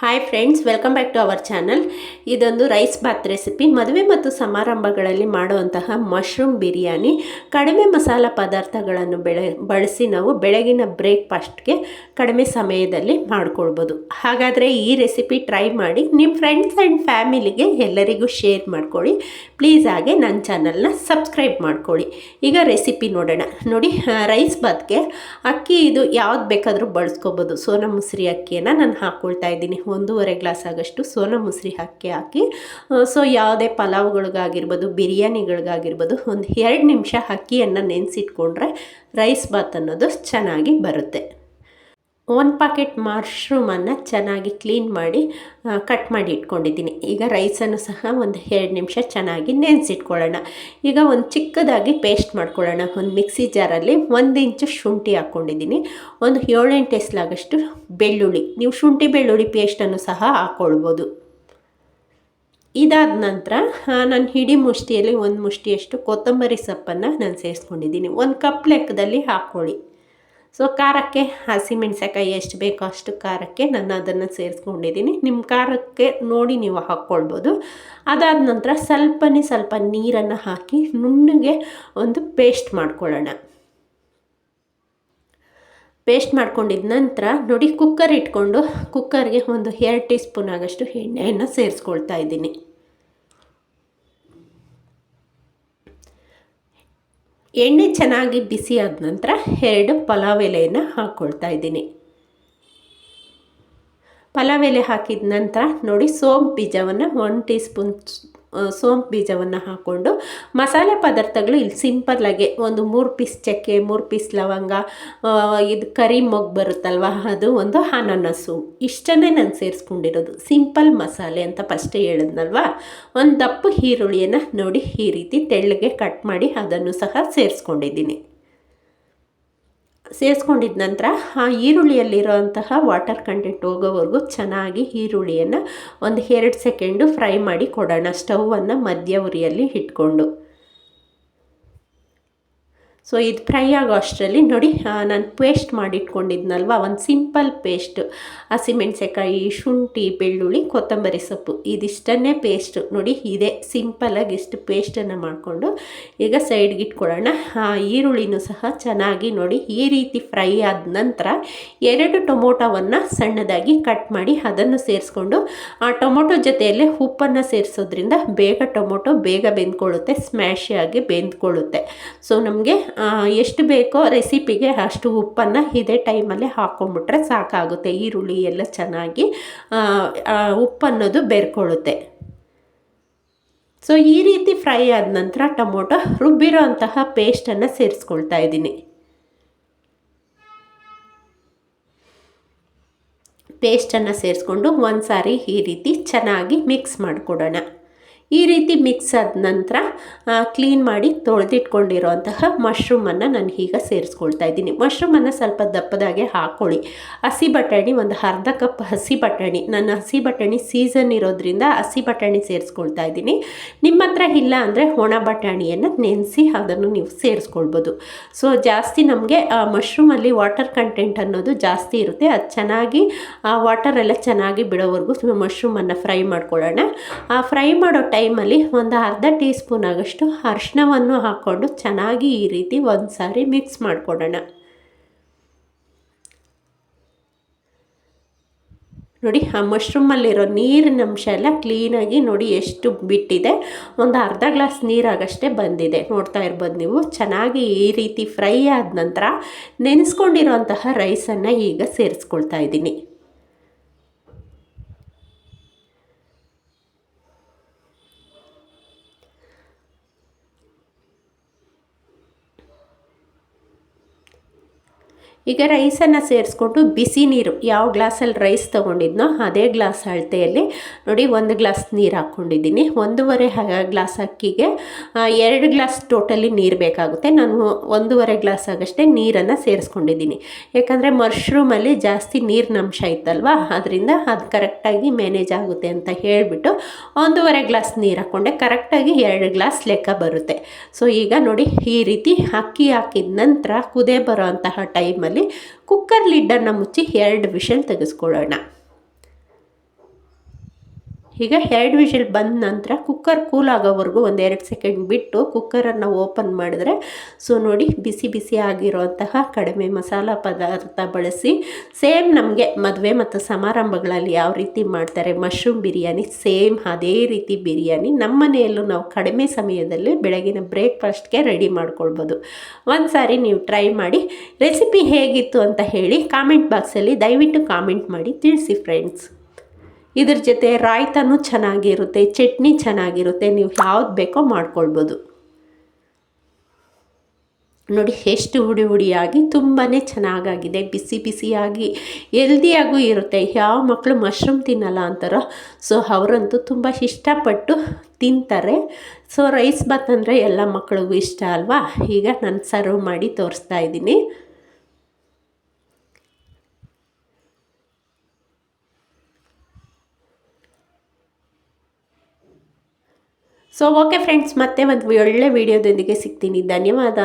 Hi friends welcome back to our channel ಇದೊಂದು rice bath recipe ಮದುವೆ ಮತ್ತು ಸಮಾರಂಭಗಳಲ್ಲಿ ಮಾಡುವಂತಹ ಮಶ್ರೂಮ್ ಬಿರಿಯಾನಿ. ಕಡಿಮೆ ಮಸಾಲ ಪದಾರ್ಥಗಳನ್ನು ಬೆಳೆ, ಬಳಸಿ ನಾವು ಬೆಳಗಿನ ಬ್ರೇಕ್ಫಾಸ್ಟ್ಗೆ ಕಡಿಮೆ ಸಮಯದಲ್ಲಿ ಮಾಡ್ಕೊಳ್ಬೋದು. ಹಾಗಾದರೆ ಈ ರೆಸಿಪಿ ಟ್ರೈ ಮಾಡಿ ನಿಮ್ಮ ಫ್ರೆಂಡ್ಸ್ ಆ್ಯಂಡ್ ಫ್ಯಾಮಿಲಿಗೆ ಎಲ್ಲರಿಗೂ ಶೇರ್ ಮಾಡ್ಕೊಳ್ಳಿ. ಪ್ಲೀಸ್ ಹಾಗೆ ನನ್ನ ಚಾನಲ್ನ ಸಬ್ಸ್ಕ್ರೈಬ್ ಮಾಡ್ಕೊಳ್ಳಿ. ಈಗ ರೆಸಿಪಿ ನೋಡೋಣ. ನೋಡಿ ರೈಸ್ ಬಾತ್ಗೆ ಅಕ್ಕಿ ಇದು ಯಾವ್ದು ಬೇಕಾದರೂ ಬಳಸ್ಕೋಬೋದು. ಸೋನಾ ಮುಸ್ರಿ ಅಕ್ಕಿಯನ್ನು ನಾನು ಹಾಕ್ಕೊಳ್ತಾ ಇದ್ದೀನಿ. ಒಂದೂವರೆ ಗ್ಲಾಸ್ ಆಗಷ್ಟು ಸೋನಾ ಮುಸ್ರಿ ಹಾಕಿ ಹಾಕಿ ಸೊ ಯಾವುದೇ ಪಲಾವ್ಗಳಿಗಾಗಿರ್ಬೋದು, ಬಿರಿಯಾನಿಗಳಿಗಾಗಿರ್ಬೋದು, ಒಂದು ಎರಡು ನಿಮಿಷ ಅಕ್ಕಿಯನ್ನು ನೆನೆಸಿಟ್ಕೊಂಡ್ರೆ ರೈಸ್ ಬಾತ್ ಅನ್ನೋದು ಚೆನ್ನಾಗಿ ಬರುತ್ತೆ. ಒಂದು ಪಾಕೆಟ್ ಮಶ್ರೂಮನ್ನು ಚೆನ್ನಾಗಿ ಕ್ಲೀನ್ ಮಾಡಿ ಕಟ್ ಮಾಡಿ ಇಟ್ಕೊಂಡಿದ್ದೀನಿ. ಈಗ ರೈಸನ್ನು ಸಹ ಒಂದು ಎರಡು ನಿಮಿಷ ಚೆನ್ನಾಗಿ ನೆನೆಸಿಟ್ಕೊಳ್ಳೋಣ. ಈಗ ಒಂದು ಚಿಕ್ಕದಾಗಿ ಪೇಸ್ಟ್ ಮಾಡ್ಕೊಳ್ಳೋಣ. ಒಂದು ಮಿಕ್ಸಿ ಜಾರಲ್ಲಿ ಒಂದು ಇಂಚು ಶುಂಠಿ ಹಾಕ್ಕೊಂಡಿದ್ದೀನಿ. ಒಂದು ಏಳೆಂಟು ಎಸ್ಲಾಗಷ್ಟು ಬೆಳ್ಳುಳ್ಳಿ. ನೀವು ಶುಂಠಿ ಬೆಳ್ಳುಳ್ಳಿ ಪೇಸ್ಟನ್ನು ಸಹ ಹಾಕ್ಕೊಳ್ಬೋದು ಇದಾದ ನಂತರ ನಾನು ಹಿಡಿ ಮುಷ್ಟಿಯಲ್ಲಿ ಒಂದು ಮುಷ್ಟಿಯಷ್ಟು ಕೊತ್ತಂಬರಿ ಸೊಪ್ಪನ್ನು ನಾನು ಸೇರಿಸ್ಕೊಂಡಿದ್ದೀನಿ. ಒಂದು ಕಪ್ ಲೆಕ್ಕದಲ್ಲಿ ಹಾಕ್ಕೊಳ್ಳಿ. ಸೊ ಖಾರಕ್ಕೆ ಹಸಿಮೆಣ್ಸಕಾಯಿ ಎಷ್ಟು ಬೇಕೋ ಅಷ್ಟು ಖಾರಕ್ಕೆ ನಾನು ಅದನ್ನು ಸೇರಿಸ್ಕೊಂಡಿದ್ದೀನಿ. ನಿಮ್ಮ ಖಾರಕ್ಕೆ ನೋಡಿ ನೀವು ಹಾಕ್ಕೊಳ್ಬೋದು. ಅದಾದ ನಂತರ ಸ್ವಲ್ಪನೇ ಸ್ವಲ್ಪ ನೀರನ್ನು ಹಾಕಿ ನುಣ್ಣಗೆ ಒಂದು ಪೇಸ್ಟ್ ಮಾಡ್ಕೊಳ್ಳೋಣ. ಪೇಸ್ಟ್ ಮಾಡ್ಕೊಂಡಿದ ನಂತರ ನೋಡಿ ಕುಕ್ಕರ್ ಇಟ್ಕೊಂಡು ಕುಕ್ಕರ್ಗೆ ಒಂದು ಎರಡು ಟೀ ಸ್ಪೂನ್ ಆಗಷ್ಟು ಎಣ್ಣೆಯನ್ನು ಸೇರಿಸ್ಕೊಳ್ತಾ ಇದ್ದೀನಿ. ಎಣ್ಣೆ ಚೆನ್ನಾಗಿ ಬಿಸಿ ಆದ ನಂತರ ಎರಡು ಪಲಾವ್ ಎಲೆಯನ್ನು ಹಾಕ್ಕೊಳ್ತಾ ಇದ್ದೀನಿ. ಪಲಾವ್ ಎಲೆ ಹಾಕಿದ ನಂತರ ನೋಡಿ ಸೋಂಪು ಬೀಜವನ್ನು ಒನ್ ಟೀ ಸ್ಪೂನ್ ಸೋಂಪು ಬೀಜವನ್ನು ಹಾಕ್ಕೊಂಡು ಮಸಾಲೆ ಪದಾರ್ಥಗಳು ಇಲ್ಲಿ ಸಿಂಪಲ್ಲಾಗಿ ಒಂದು ಮೂರು ಪೀಸ್ ಚಕ್ಕೆ, ಮೂರು ಪೀಸ್ ಲವಂಗ ಇದು ಕರಿ ಮೊಗ್ಗು ಬರುತ್ತಲ್ವ, ಅದು ಒಂದು ಅನಾನಸು ಇಷ್ಟನ್ನೇ ನಾನು ಸೇರಿಸ್ಕೊಂಡಿರೋದು. ಸಿಂಪಲ್ ಮಸಾಲೆ ಅಂತ ಫಸ್ಟೇ ಹೇಳಿದ್ನಲ್ವ? ಒಂದು ದಪ್ಪು ಈರುಳ್ಳಿಯನ್ನು ನೋಡಿ ಈ ರೀತಿ ತೆಳ್ಳಗೆ ಕಟ್ ಮಾಡಿ ಅದನ್ನು ಸಹ ಸೇರಿಸ್ಕೊಂಡಿದ್ದೀನಿ. ಸೇರಿಸ್ಕೊಂಡಿದ ನಂತರ ಆ ಈರುಳ್ಳಿಯಲ್ಲಿರೋಂತಹ ವಾಟರ್ ಕಂಟೆಂಟ್ ಹೋಗೋವರೆಗೂ ಚೆನ್ನಾಗಿ ಈರುಳ್ಳಿಯನ್ನು ಒಂದು ಎರಡು ಸೆಕೆಂಡು ಫ್ರೈ ಮಾಡಿ ಕೊಡೋಣ. ಸ್ಟವನ್ನು ಮಧ್ಯ ಉರಿಯಲ್ಲಿ ಇಟ್ಕೊಂಡು. ಸೊ ಇದು ಫ್ರೈ ಆಗೋ ಅಷ್ಟರಲ್ಲಿ ನೋಡಿ ನಾನು ಪೇಸ್ಟ್ ಮಾಡಿಟ್ಕೊಂಡಿದ್ನಲ್ವ? ಒಂದು ಸಿಂಪಲ್ ಪೇಸ್ಟ್ ಹಸಿಮೆಣ್ಸೆಕಾಯಿ ಶುಂಠಿ, ಬೆಳ್ಳುಳ್ಳಿ, ಕೊತ್ತಂಬರಿ ಸೊಪ್ಪು. ಇದಿಷ್ಟನ್ನೇ ಪೇಸ್ಟ್ ನೋಡಿ, ಇದೆ ಸಿಂಪಲಾಗಿ ಇಷ್ಟು ಪೇಸ್ಟನ್ನು ಮಾಡಿಕೊಂಡು ಈಗ ಸೈಡ್ಗೆ ಇಟ್ಕೊಳ್ಳೋಣ. ಈರುಳ್ಳಿನೂ ಸಹ ಚೆನ್ನಾಗಿ ನೋಡಿ, ಈ ರೀತಿ ಫ್ರೈ ಆದ ನಂತರ ಎರಡು ಟೊಮೊಟೊವನ್ನು ಸಣ್ಣದಾಗಿ ಕಟ್ ಮಾಡಿ ಅದನ್ನು ಸೇರಿಸ್ಕೊಂಡು, ಆ ಟೊಮೊಟೊ ಜೊತೆಯಲ್ಲೇ ಉಪ್ಪನ್ನು ಸೇರಿಸೋದ್ರಿಂದ ಬೇಗ ಟೊಮೊಟೊ ಬೇಗ ಬೆಂದ್ಕೊಳ್ಳುತ್ತೆ ಸ್ಮ್ಯಾಶಿಯಾಗಿ ಬೆಂದ್ಕೊಳ್ಳುತ್ತೆ. ಸೊ ನಮಗೆ ಎಷ್ಟು ಬೇಕೋ ರೆಸಿಪಿಗೆ ಅಷ್ಟು ಉಪ್ಪನ್ನು ಇದೇ ಟೈಮಲ್ಲಿ ಹಾಕ್ಕೊಂಬಿಟ್ರೆ ಸಾಕಾಗುತ್ತೆ. ಈರುಳ್ಳಿ ಎಲ್ಲ ಚೆನ್ನಾಗಿ ಉಪ್ಪನ್ನೋದು ಬೆರ್ಕೊಳ್ಳುತ್ತೆ. ಸೊ, ಈ ರೀತಿ ಫ್ರೈ ಆದ ನಂತರ ಟೊಮೊಟೊ ರುಬ್ಬಿರೋ ಅಂತಹ ಪೇಸ್ಟನ್ನು ಸೇರಿಸ್ಕೊಳ್ತಾ ಇದ್ದೀನಿ. ಪೇಸ್ಟನ್ನು ಸೇರಿಸ್ಕೊಂಡು ಒಂದು ಸಾರಿ ಈ ರೀತಿ ಚೆನ್ನಾಗಿ ಮಿಕ್ಸ್ ಮಾಡಿಕೊಡೋಣ. ಈ ರೀತಿ ಮಿಕ್ಸ್ ಆದ ನಂತರ ಕ್ಲೀನ್ ಮಾಡಿ ತೊಳೆದಿಟ್ಕೊಂಡಿರೋಂತಹ ಮಶ್ರೂಮನ್ನು ನಾನು ಈಗ ಸೇರಿಸ್ಕೊಳ್ತಾ ಇದ್ದೀನಿ. ಮಶ್ರೂಮನ್ನು ಸ್ವಲ್ಪ ದಪ್ಪದಾಗೆ ಹಾಕ್ಕೊಳ್ಳಿ ಹಸಿ ಬಟಾಣಿ, ಒಂದು ಅರ್ಧ ಕಪ್ ಹಸಿ ಬಟಾಣಿ. ನನ್ನ ಹಸಿ ಬಟಾಣಿ ಸೀಸನ್ ಇರೋದ್ರಿಂದ ಹಸಿ ಬಟಾಣಿ ಸೇರಿಸ್ಕೊಳ್ತಾ ಇದ್ದೀನಿ. ನಿಮ್ಮ ಹತ್ರ ಇಲ್ಲ ಅಂದರೆ ಒಣ ಬಟಾಣಿಯನ್ನು ನೆನೆಸಿ ಅದನ್ನು ನೀವು ಸೇರಿಸ್ಕೊಳ್ಬೋದು. ಸೊ ಜಾಸ್ತಿ ನಮಗೆ ಮಶ್ರೂಮಲ್ಲಿ ವಾಟರ್ ಕಂಟೆಂಟ್ ಅನ್ನೋದು ಜಾಸ್ತಿ ಇರುತ್ತೆ. ಅದು ಚೆನ್ನಾಗಿ ವಾಟರೆಲ್ಲ ಚೆನ್ನಾಗಿ ಬಿಡೋವರೆಗೂ ಮಶ್ರೂಮನ್ನು ಫ್ರೈ ಮಾಡ್ಕೊಳ್ಳೋಣ. ಆ ಫ್ರೈ ಮಾಡೋ ಟೈಮಲ್ಲಿ ಒಂದು ಅರ್ಧ ಟೀ ಸ್ಪೂನ್ ಆಗಷ್ಟು ಅರ್ಶಿನವನ್ನು ಹಾಕ್ಕೊಂಡು ಚೆನ್ನಾಗಿ ಈ ರೀತಿ ಒಂದು ಸಾರಿ ಮಿಕ್ಸ್ ಮಾಡಿಕೊಡೋಣ. ನೋಡಿ, ಆ ಮಶ್ರೂಮಲ್ಲಿರೋ ನೀರಿನ ಅಂಶ ಎಲ್ಲ ಕ್ಲೀನಾಗಿ ನೋಡಿ ಎಷ್ಟು ಬಿಟ್ಟಿದೆ. ಒಂದು ಅರ್ಧ ಗ್ಲಾಸ್ ನೀರಾಗಷ್ಟೇ ಬಂದಿದೆ. ನೋಡ್ತಾ ಇರ್ಬೋದು ನೀವು, ಚೆನ್ನಾಗಿ ಈ ರೀತಿ ಫ್ರೈ ಆದ ನಂತರ ನೆನೆಸ್ಕೊಂಡಿರೋಂತಹ ರೈಸನ್ನು ಈಗ ಸೇರಿಸ್ಕೊಳ್ತಾ ಇದ್ದೀನಿ. ಈಗ ರೈಸನ್ನು ಸೇರಿಸ್ಕೊಂಡು ಬಿಸಿ ನೀರು, ಯಾವ ಗ್ಲಾಸಲ್ಲಿ ರೈಸ್ ತೊಗೊಂಡಿದ್ನೋ ಅದೇ ಗ್ಲಾಸ್ ಅಳತೆಯಲ್ಲಿ ನೋಡಿ ಒಂದು ಗ್ಲಾಸ್ ನೀರು ಹಾಕ್ಕೊಂಡಿದ್ದೀನಿ. ಒಂದೂವರೆ ಗ್ಲಾಸ್ ಅಕ್ಕಿಗೆ ಎರಡು ಗ್ಲಾಸ್ ಟೋಟಲಿ ನೀರು ಬೇಕಾಗುತ್ತೆ. ನಾನು ಒಂದೂವರೆ ಗ್ಲಾಸ್ ಆಗಷ್ಟೇ ನೀರನ್ನು ಸೇರಿಸ್ಕೊಂಡಿದ್ದೀನಿ. ಯಾಕಂದರೆ ಮಶ್ರೂಮಲ್ಲಿ ಜಾಸ್ತಿ ನೀರಿನ ಅಂಶ ಇತ್ತಲ್ವ? ಅದರಿಂದ ಅದು ಕರೆಕ್ಟಾಗಿ ಮ್ಯಾನೇಜ್ ಆಗುತ್ತೆ ಅಂತ ಹೇಳಿಬಿಟ್ಟು ಒಂದೂವರೆ ಗ್ಲಾಸ್ ನೀರು ಹಾಕ್ಕೊಂಡೆ. ಕರೆಕ್ಟಾಗಿ ಎರಡು ಗ್ಲಾಸ್ ಲೆಕ್ಕ ಬರುತ್ತೆ. ಸೊ ಈಗ ನೋಡಿ ಈ ರೀತಿ ಅಕ್ಕಿ ಹಾಕಿದ ನಂತರ ಕುದೇ ಬರೋ ಅಂತಹ ಟೈಮಲ್ಲಿ ಕುಕ್ಕರ್ ಲಿಡ್ಡನ್ನು ಮುಚ್ಚಿ ಎರಡು ವಿಷಲ್ ತೆಗೆಸ್ಕೊಳ್ಳೋಣ. ಈಗ ಎರಡು ವಿಷಲ್ ಬಂದ ನಂತರ ಕುಕ್ಕರ್ ಕೂಲ್ ಆಗೋವರೆಗೂ ಒಂದು ಎರಡು ಸೆಕೆಂಡ್ ಬಿಟ್ಟು ಕುಕ್ಕರನ್ನು ಓಪನ್ ಮಾಡಿದ್ರೆ ಸೊ ನೋಡಿ ಬಿಸಿ ಬಿಸಿ ಆಗಿರುವಂತಹ ಕಡಿಮೆ ಮಸಾಲ ಪದಾರ್ಥ ಬಳಸಿ ಸೇಮ್ ನಮಗೆ ಮದುವೆ ಮತ್ತು ಸಮಾರಂಭಗಳಲ್ಲಿ ಯಾವ ರೀತಿ ಮಾಡ್ತಾರೆ ಮಶ್ರೂಮ್ ಬಿರಿಯಾನಿ ಸೇಮ್ ಅದೇ ರೀತಿ ಬಿರಿಯಾನಿ ನಮ್ಮ ಮನೆಯಲ್ಲೂ ನಾವು ಕಡಿಮೆ ಸಮಯದಲ್ಲಿ ಬೆಳಗಿನ ಬ್ರೇಕ್ಫಾಸ್ಟ್ಗೆ ರೆಡಿ ಮಾಡ್ಕೊಳ್ಬೋದು. ಒಂದು ಸಾರಿ ನೀವು ಟ್ರೈ ಮಾಡಿ ರೆಸಿಪಿ ಹೇಗಿತ್ತು ಅಂತ ಹೇಳಿ ಕಾಮೆಂಟ್ ಬಾಕ್ಸಲ್ಲಿ ದಯವಿಟ್ಟು ಕಾಮೆಂಟ್ ಮಾಡಿ ತಿಳಿಸಿ ಫ್ರೆಂಡ್ಸ್ ಇದ್ರ ಜೊತೆ ರಾಯ್ತನೂ ಚೆನ್ನಾಗಿರುತ್ತೆ, ಚಟ್ನಿ ಚೆನ್ನಾಗಿರುತ್ತೆ, ನೀವು ಯಾವ್ದು ಬೇಕೋ ಮಾಡ್ಕೊಳ್ಬೋದು. ನೋಡಿ, ಎಷ್ಟು ಹುಡಿ ಹುಡಿಯಾಗಿ ತುಂಬಾ ಚೆನ್ನಾಗಾಗಿದೆ, ಬಿಸಿ ಬಿಸಿಯಾಗಿ, ಹೆಲ್ದಿಯಾಗೂ ಇರುತ್ತೆ. ಯಾವ ಮಕ್ಕಳು ಮಶ್ರೂಮ್ ತಿನ್ನಲ್ಲ ಅಂತಾರೋ, ಸೊ ಅವರಂತೂ ತುಂಬ ಇಷ್ಟಪಟ್ಟು ತಿಂತಾರೆ. ಸೊ ರೈಸ್ ಬಾತ್ ಅಂದರೆ ಎಲ್ಲ ಮಕ್ಕಳಿಗೂ ಇಷ್ಟ ಅಲ್ವಾ? ಈಗ ನಾನು ಸರ್ವ್ ಮಾಡಿ ತೋರಿಸ್ತಾ ಇದ್ದೀನಿ. ಸೊ ಓಕೆ ಫ್ರೆಂಡ್ಸ್ ಮತ್ತೆ ಒಂದು ಒಳ್ಳೆ ವಿಡಿಯೋದೊಂದಿಗೆ ಸಿಗ್ತೀನಿ. ಧನ್ಯವಾದ.